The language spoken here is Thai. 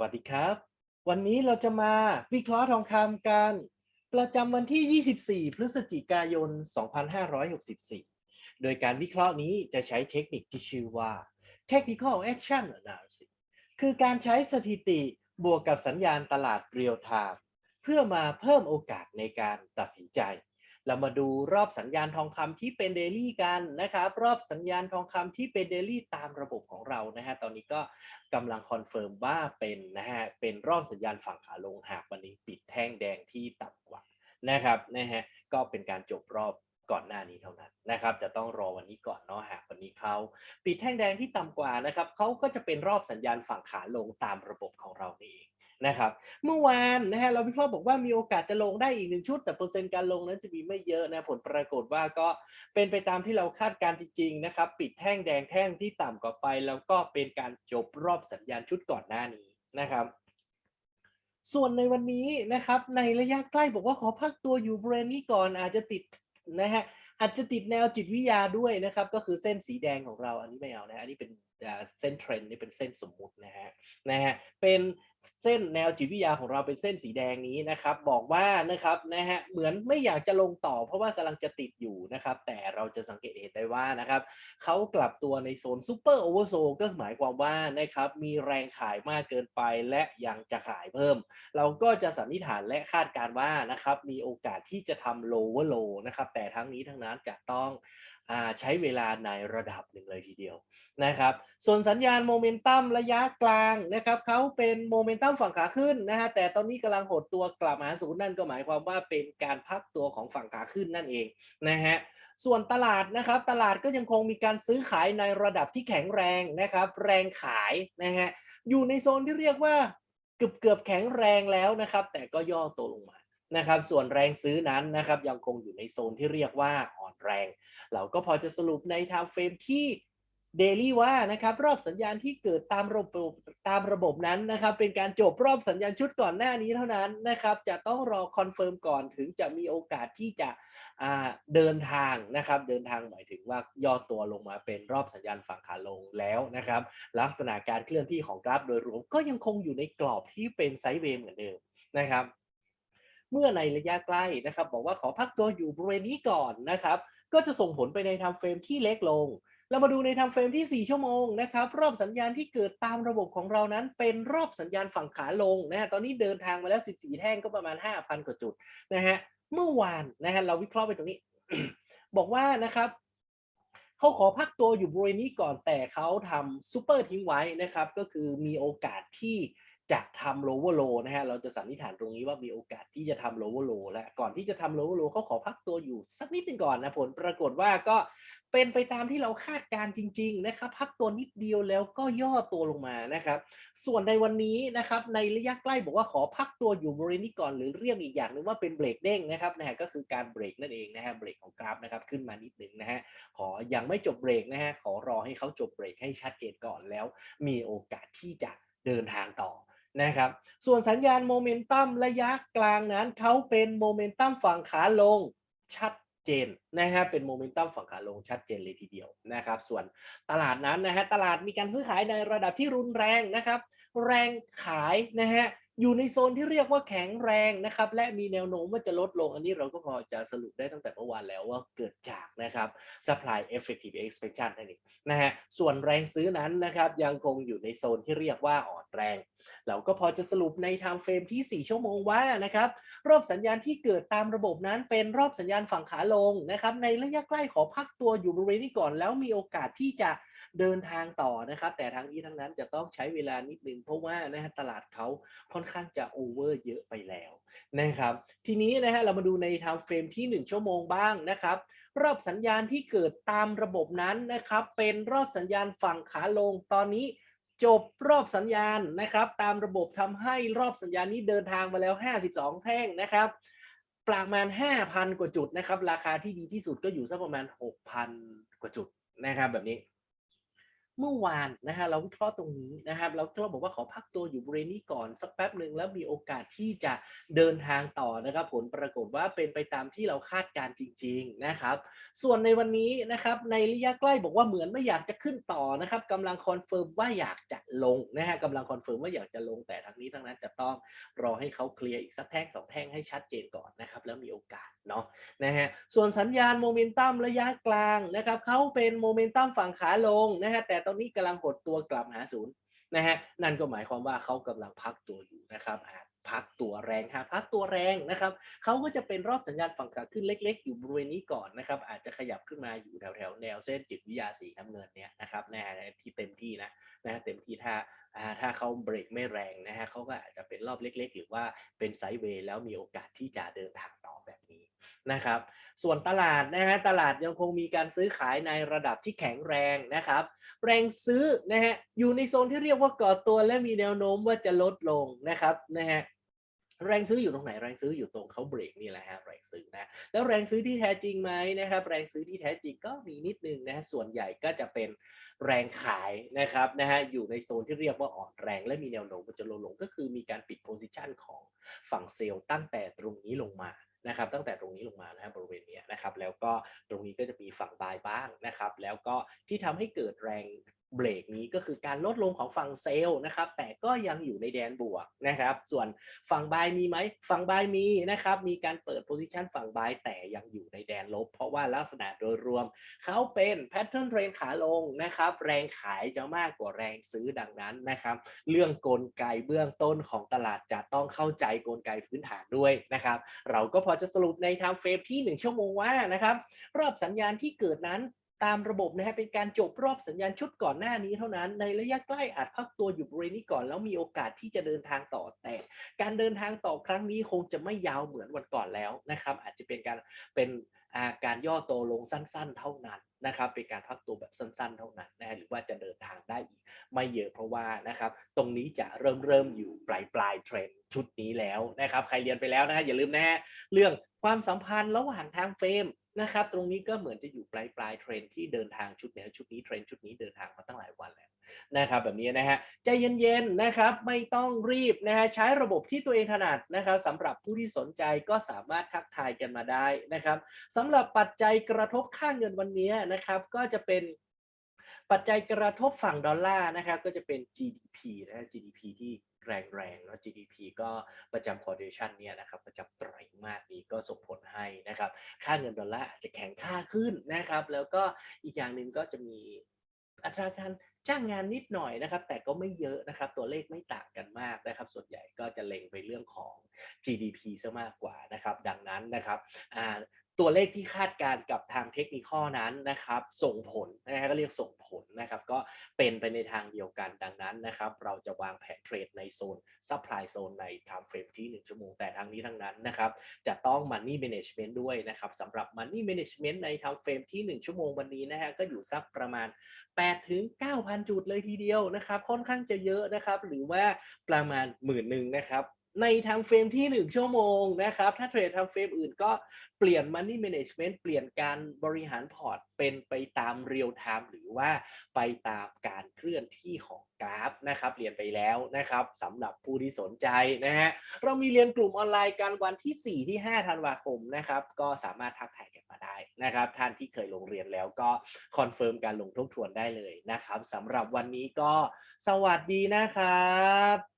วัสดีครับ วันนี้เราจะมาวิเคราะห์ทองคำกัน ประจำวันที่ 24 พฤศจิกายน 2564 โดยการวิเคราะห์นี้จะใช้เทคนิคที่ชื่อว่า Technical Action Analysis คือการใช้สถิติบวกกับสัญญาณตลาดเรียลไทม์เพื่อมาเพิ่มโอกาสในการตัดสินใจ เรามาดูรอบสัญญาณทองคำที่เป็นเดลี่กันนะครับรอบสัญญาณทองคำที่เป็นเดลี่ตามระบบของเรานะฮะตอนนี้ก็กำลังคอนเฟิร์มว่าเป็นนะฮะเป็นรอบสัญญาณฝั่งขาลงหากวันนี้ปิดแท่งแดงที่ต่ำกว่านะครับนะฮะก็เป็นการจบรอบก่อนหน้านี้เท่านั้นนะครับจะต้องรอวันนี้ก่อนเนาะหากวันนี้เขาปิดแท่งแดงที่ต่ำกว่านะครับเขาก็จะเป็นรอบสัญญาณฝั่งขาลงตามระบบของเรานี่เอง นะครับ เมื่อวานนะฮะเราวิเคราะห์บอกว่ามีโอกาสจะลงได้อีกหนึ่งชุด แต่เปอร์เซ็นต์การลงนั้นจะมีไม่เยอะนะผลปรากฏว่าก็เป็นไปตามที่เราคาดการณ์จริงๆนะครับ ปิดแท่งแดงแท่งที่ต่ำกว่าไป แล้วก็เป็นการจบรอบสัญญาณชุดก่อนหน้านี้นะครับส่วนในวันนี้นะครับในระยะใกล้บอกว่าขอพักตัวอยู่บริเวณนี้ก่อนอาจจะติดนะฮะอาจจะติดแนวจิตวิทยาด้วยนะครับ ก็คือเส้นสีแดงของเราอันนี้ไม่เอานะอันนี้เป็นเส้นเทรนด์นี่เป็นเส้นสมมุตินะฮะนะฮะเป็น เส้นแนวจิตวิทยาของเราเป็นเส้นสีแดงนี้นะครับ บอกว่านะครับนะฮะเหมือนไม่อยากจะลงต่อ เพราะว่ากำลังจะติดอยู่นะครับ แต่เราจะสังเกตเห็นได้ว่านะครับเขากลับตัวในโซนซูเปอร์โอเวอร์โซก็หมายความว่านะครับมีแรงขายมากเกินไปและยังจะขายเพิ่ม เราก็จะสันนิษฐานและคาดการณ์ว่านะครับมีโอกาสที่จะทำ lower low นะครับแต่ทั้งนี้ทั้งนั้นจะต้อง ใช้เวลาในระดับหนึ่งเลยทีเดียวนะครับ ส่วนสัญญาณโมเมนตัมระยะกลางนะครับเขาเป็นโมเมนตัมฝั่งขาขึ้นนะฮะแต่ตอนนี้กำลังหดตัวกลับมาหาศูนย์นั่นก็หมายความว่าเป็นการพักตัวของฝั่งขาขึ้นนั่นเองนะฮะส่วนตลาดนะครับตลาดก็ยังคงมีการซื้อขายในระดับที่แข็งแรงนะครับ แรงขายนะฮะอยู่ในโซนที่เรียกว่าเกือบเกือบๆแข็งแรงแล้วนะครับ แต่ก็ย่อตัวลงมา นะครับ ส่วนแรงซื้อนั้นนะครับยังคงอยู่ในโซนที่เรียกว่าอ่อนแรง เราก็พอจะสรุปในทม์เฟรมที่เดลี่ว่านะครับรอบสัญญาณที่เกิดตามระบบตามระบบนั้นนะครับ เป็นการจบรอบสัญญาณชุดก่อนหน้านี้เท่านั้นนะครับ จะต้องรอคอนเฟิร์มก่อนถึงจะมีโอกาสที่จะเดินทางนะครับ เดินทางหมายถึงว่าย่อตัวลงมาเป็นรอบสัญญาณฝั่งขาลงแล้วนะครับ ลักษณะการเคลื่อนที่ของกราฟโดยรวมก็ยังคงอยู่ในกรอบที่เป็นไซด์เวย์เหมือนเดิมนะครับ เมื่อในระยะใกล้นะครับ บอกว่าขอพักตัวอยู่บริเวณนี้ก่อนนะครับ ก็จะส่งผลไปในไทม์เฟรมที่เล็กลง เรามาดูในไทม์เฟรมที่ 4 ชั่วโมงนะครับ รอบสัญญาณที่เกิดตามระบบของเรานั้น เป็นรอบสัญญาณฝั่งขาลงนะฮะตอนนี้เดินทางมาแล้ว 14 แท่งก็ประมาณ 5,000 กว่าจุดนะฮะเมื่อวานนะฮะเราวิเคราะห์ไปตรงนี้ บอกว่านะครับเขาขอพักตัวอยู่บริเวณนี้ก่อนแต่เขาทำซูเปอร์ทิ้งไว้นะครับ ก็คือมีโอกาสที่ จะทำ lower low นะฮะเราจะสันนิษฐานตรงนี้ว่ามีโอกาสที่จะทำ lower low และก่อนที่จะทำ lower low เขาขอพักตัวอยู่สักนิดนึงก่อนนะผลปรากฏว่าก็เป็นไปตามที่เราคาดการณ์จริง ๆ นะครับ พักตัวนิดเดียวแล้วก็ย่อตัวลงมานะครับ ส่วนในวันนี้นะครับในระยะใกล้บอกว่าขอพักตัวอยู่บริเวณนี้ก่อนหรือเรียกอีกอย่างหนึ่งว่าเป็นเบรกเด้งนะครับนะฮะก็คือการเบรกนั่นเองนะฮะเบรกของกราฟนะครับขึ้นมานิดหนึ่งนะฮะขอยังไม่จบเบรกนะฮะขอรอให้เขาจบเบรกให้ชัดเจนก่อนแล้ว มีโอกาสที่จะเดินทางต่อ นะครับ ส่วนสัญญาณโมเมนตัมระยะกลางนั้นเขาเป็นโมเมนตัมฝั่งขาลงชัดเจนนะฮะเป็นโมเมนตัมฝั่งขาลงชัดเจนเลยทีเดียวนะครับ ส่วนตลาดนั้นนะฮะตลาดมีการซื้อขายในระดับที่รุนแรงนะครับ แรงขายนะฮะอยู่ในโซนที่เรียกว่าแข็งแรงนะครับ และมีแนวโน้มว่าจะลดลง อันนี้เราก็พอจะสรุปได้ตั้งแต่เมื่อวานแล้วว่าเกิดจากนะครับ supply effective expansion นั่นเองนะฮะส่วนแรงซื้อนั้นนะครับยังคงอยู่ในโซนที่เรียกว่าอ่อนแรงเราก็พอจะสรุปใน time frame ที่ 4 ชั่วโมงว่านะครับรอบสัญญาณที่เกิดตามระบบนั้นเป็นรอบสัญญาณฝั่งขาลงนะครับในระยะใกล้ขอพักตัวอยู่บริเวณนี้ก่อน แล้วมีโอกาสที่จะเดินทางต่อนะครับ แต่ทั้งนี้ทั้งนั้นจะต้องใช้เวลานิดนึงเพราะว่านะฮะตลาดเขาค่อนข้างจะโอเวอร์เยอะไปแล้วนะครับ ทีนี้นะฮะเรามาดูใน time frame ที่ 1 ชั่วโมงบ้างนะครับรอบสัญญาณที่เกิดตามระบบนั้นนะครับ เป็นรอบสัญญาณฝั่งขาลงตอนนี้ จบรอบสัญญาณนะครับ ตามระบบทำให้รอบสัญญาณนี้เดินทางมาแล้ว 52 แท่งนะครับประมาณ 5,000 กว่าจุดนะครับ ราคาที่ดีที่สุดก็อยู่สักประมาณ 6,000 กว่าจุดนะครับแบบนี้ เมื่อวานนะฮะเราวิเคราะห์ตรงนี้นะครับเราก็บอกว่าขอพักตัวอยู่บริเวณนี้ก่อนสักแป๊บหนึ่งแล้วมีโอกาสที่จะเดินทางต่อนะครับ ผลปรากฏว่าเป็นไปตามที่เราคาดการณ์จริง ๆนะครับ ส่วนในวันนี้นะครับในระยะใกล้บอกว่าเหมือนไม่อยากจะขึ้นต่อนะครับกำลังคอนเฟิร์มว่าอยากจะลงนะฮะกำลังคอนเฟิร์มว่าอยากจะลงแต่ทั้งนี้ทั้งนั้นจะต้องรอให้เขาเคลียร์อีกสักแท่งสองแท่งให้ชัดเจนก่อนนะครับแล้วมีโอกาสเนาะนะฮะส่วนสัญญาณโมเมนตัมระยะกลางนะครับเขาเป็นโมเมนตัมฝั่งขาลงนะฮะแต่ตอนนี้กำลังหดตัวกลับหาศูนย์นะฮะนั่นก็หมายความว่าเขากำลังพักตัวอยู่นะครับอาจ พักตัวแรงหากพักตัวแรงนะครับเขาก็จะเป็นรอบสัญญาณฝั่งขาขึ้นเล็ก ๆ อยู่บริเวณนี้ก่อนนะครับอาจจะขยับขึ้นมาอยู่แถวๆแนวเส้นจิตวิทยาสีน้ำเงินเนี่ยนะครับนะที่เต็มที่นะนะเต็มที่ถ้าอ่าถ้าเขาเบรกไม่แรงนะฮะเขาก็อาจจะเป็นรอบเล็ก ๆ หรือว่าเป็นไซด์เวย์แล้วมีโอกาสที่จะเดินทางต่อแบบนี้นะครับ ส่วนตลาดนะฮะตลาดยังคงมีการซื้อขายในระดับที่แข็งแรงนะครับ แรงซื้อนะฮะอยู่ในโซนที่เรียกว่าก่อตัวและมีแนวโน้มว่าจะลดลงนะครับนะฮะ แรงซื้ออยู่ตรงไหนแรงซื้ออยู่ตรงเขาเบรกนี่แหละฮะแรงซื้อนะแล้วแรงซื้อที่แท้จริงไหมนะครับแรงซื้อที่แท้จริงก็มีนิดนึงนะฮะส่วนใหญ่ก็จะเป็นแรงขายนะครับนะฮะอยู่ในโซนที่เรียกว่าอ่อนแรงและมีแนวโน้มจะลดลงก็คือมีการปิดโพซิชันของฝั่งเซลล์ตั้งแต่ตรงนี้ลงมานะครับตั้งแต่ตรงนี้ลงมานะครับบริเวณนี้นะครับแล้วก็ตรงนี้ก็จะมีฝั่งบายบ้างนะครับ แล้วก็ที่ทำให้เกิดแรง เบรกนี้ก็คือการลดลงของฝั่งเซลล์นะครับ แต่ก็ยังอยู่ในแดนบวกนะครับ ส่วนฝั่งบายมีไหมฝั่งบายมีนะครับ มีการเปิดโพซิชันฝั่งบายแต่ยังอยู่ในแดนลบ เพราะว่าลักษณะโดยรวม เขาเป็นแพทเทิร์นเทรนขาลงนะครับ แรงขายจะมากกว่าแรงซื้อดังนั้นนะครับ เรื่องกลไกเบื้องต้นของตลาดจะต้องเข้าใจกลไกพื้นฐานด้วยนะครับ เราก็พอจะสรุปในไทม์เฟรมที่ 1 ชั่วโมงว่านะครับรอบสัญญาณที่เกิดนั้น ตามระบบนะฮะเป็นการจบรอบสัญญาณชุดก่อนหน้านี้เท่านั้นในระยะใกล้อาจพักตัวอยู่บริเวณนี้ก่อน แล้วมีโอกาสที่จะเดินทางต่อแต่ การเดินทางต่อครั้งนี้คงจะไม่ยาวเหมือนวันก่อนแล้วนะครับ อาจจะเป็นการเป็นาการย่อตัวลงสั้นๆ เท่านั้นนะครับเป็นการพักตัวแบบสั้นๆ เท่านั้นนะฮะหรือว่าจะเดินทางได้อีก ไม่เยอะเพราะว่านะครับตรงนี้จะเริ่มเริ่มอยู่ปลายปลายเทรนด์ชุดนี้แล้วนะครับใครเรียนไปแล้วนะฮะอย่าลืมนะฮะเรื่องความสัมพันธ์ระหว่างทางเฟรม นะครับ ตรงนี้ก็เหมือนจะอยู่ปลายปลายเทรนที่เดินทางชุดนี้ชุดนี้เทรนชุดนี้เดินทางมาตั้งหลายวันแล้วนะครับแบบนี้นะฮะใจเย็นๆนะครับไม่ต้องรีบนะฮะใช้ระบบที่ตัวเองถนัดนะครับสำหรับผู้ที่สนใจก็สามารถทักทายกันมาได้นะครับสำหรับปัจจัยกระทบค่าเงินวันนี้นะครับก็จะเป็นปัจจัยกระทบฝั่งดอลลาร์นะครับก็จะเป็น GDP นะฮะ GDP ที่แรงๆเนาะ GDP ก็ประจำ quotation เนี่ยนะครับประจำไตรมาสนี้ก็ส่งผลให้นะครับค่าเงินดอลลาร์อาจจะแข็งค่าขึ้นนะครับ แล้วก็อีกอย่างหนึ่งก็จะมีอัตราการจ้างงานนิดหน่อยนะครับ แต่ก็ไม่เยอะนะครับ ตัวเลขไม่ต่างกันมากนะครับ ส่วนใหญ่ก็จะเล็งไปเรื่องของ GDP ซะมากกว่านะครับ ดังนั้นนะครับ ตัวเลขที่คาดการกับทางเทคนิคนั้นนะครับ ส่งผลนะฮะก็เรียกส่งผลนะครับ ก็เป็นไปในทางเดียวกันดังนั้นนะครับ เราจะวางแผนเทรดในโซนซัพพลายโซนใน time frame ที่ 1 ชั่วโมงแต่ทั้งนี้ทั้งนั้นนะครับ จะต้อง money management ด้วยนะครับสำหรับ money management ใน time frame ที่ 1 ชั่วโมงวันนี้นะฮะก็อยู่สักประมาณ8ถึง9,000 จุดเลยทีเดียวนะครับ ค่อนข้างจะเยอะนะครับ หรือว่าประมาณหมื่นหนึ่งนะครับ ในทางเฟรมที่1ชั่วโมงนะครับ ถ้าเทรดทางเฟรมอื่นก็เปลี่ยน Money Management เปลี่ยนการบริหารพอร์ตเป็นไปตามเรียลไทม์หรือว่าไปตามการเคลื่อนที่ของกราฟนะครับเรียนไปแล้วนะครับสำหรับผู้ที่สนใจนะฮะเรามีเรียนกลุ่มออนไลน์กันวันที่ 4 ที่ 5 ธันวาคมนะครับก็สามารถทักทายกันมาได้นะครับท่านที่เคยลงเรียนแล้วก็คอนเฟิร์มการลงทบทวนได้เลยนะครับสำหรับวันนี้ก็สวัสดีนะครับ